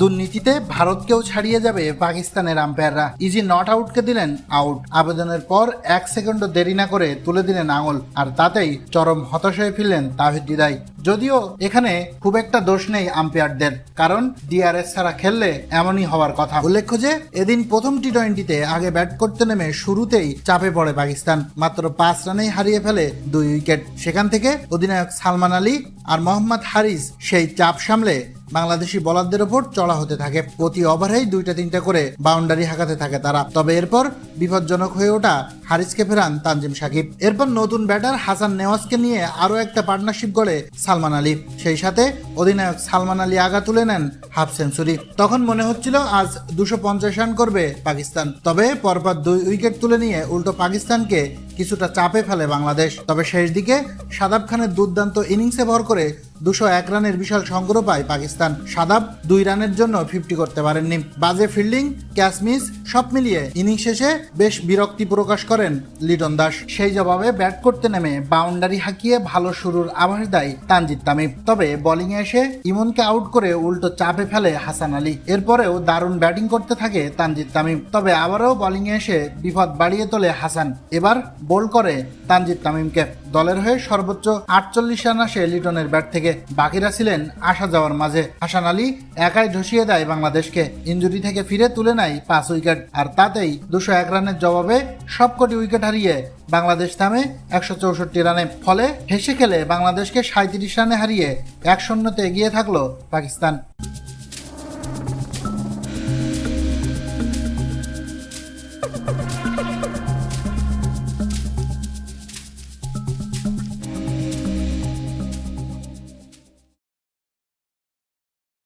দুর্নীতিতে ভারতকেও ছাড়িয়ে যাবে পাকিস্তানের আম্পায়াররা। ইজি নট আউটকে দিলেন আউট। আবেদনের পর এক সেকেন্ডও দেরি না করে তুলে দিলেন আঙুল। আর তাতেই চরম হতাশ হয়ে ফিরলেন তাহিদ হৃদয় যদিও এখানে খুব একটা দোষ নেই আম্পায়ারদের, কারণ ডিআরএস ছাড়া খেললে এমনই হওয়ার কথা। উল্লেখ্য যে, এদিন প্রথম টি টোয়েন্টিতে আগে ব্যাট করতে নেমে শুরুতেই চাপে পড়ে পাকিস্তান। মাত্র পাঁচ রানেই হারিয়ে ফেলে দুই উইকেট। সেখান থেকে অধিনায়ক সালমান আলী আর মোহাম্মদ হারিস সেই চাপ সামলে বাংলাদেশি বোলারদের ওপর চড়া হতে থাকে। প্রতি ওভারেই দুইটা তিনটা করে বাউন্ডারি হাঁকাতে থাকে তারা। তবে এরপর বিপজ্জনক হয়ে ওঠা হারিসকে ফেরান তানজিম সাকিব। এরপর নতুন ব্যাটার হাসান নেওয়াজকে নিয়ে আরও একটা পার্টনারশিপ গড়ে সালমান আলী। সেই সাথে অধিনায়ক সালমান আলী আগা তুলে নেন হাফ সেঞ্চুরি। তখন মনে হচ্ছিল আজ দুশো পঞ্চাশ রান করবে পাকিস্তান। তবে পরপর দুই উইকেট তুলে নিয়ে উল্টো পাকিস্তানকে কিছুটা চাপে ফেলে বাংলাদেশ। তবে শেষ দিকে সাদাব খানের দুর্দান্ত ইনিংসে ভর করে দুশো এক রানের বিশাল সংগ্রহ পায় পাকিস্তান। সাদাব দুই রানের জন্য ফিফটি করতে পারেননি। বাজে ফিল্ডিং, ক্যাচ মিস, সব মিলিয়ে ইনিংস শেষে বেশ বিরক্তি প্রকাশ করেন লিটন দাস। সেই জবাবে ব্যাট করতে নেমে বাউন্ডারি হাঁকিয়ে ভালো শুরুর আভাস দেয় তানজিদ তামিম। তবে বোলিংয়ে এসে ইমনকে আউট করে উল্টো চাপে ফেলে হাসান আলী। এরপরেও দারুণ ব্যাটিং করতে থাকে তানজিদ তামিম। তবে আবারও বোলিংয়ে এসে বিপদ বাড়িয়ে তোলে হাসান। এবার বোল করে তানজিদ তামিমকে। দলের হয়ে সর্বোচ্চ আটচল্লিশ রান আসে লিটনের ব্যাট থেকে। বাকিরা ছিলেন আসা যাওয়ার মাঝে। হাসান আলী একাই ধসিয়ে দেয় বাংলাদেশকে। ইঞ্জুরি থেকে ফিরে তুলে নেয় পাঁচ উইকেট। আর তাতেই দুশো এক রানের জবাবে সবকটি উইকেট হারিয়ে বাংলাদেশ থামে একশো চৌষট্টি রানে। ফলে হেসে খেলে বাংলাদেশকে সাঁত্রিশ রানে হারিয়ে এক শূন্যতে এগিয়ে থাকল পাকিস্তান।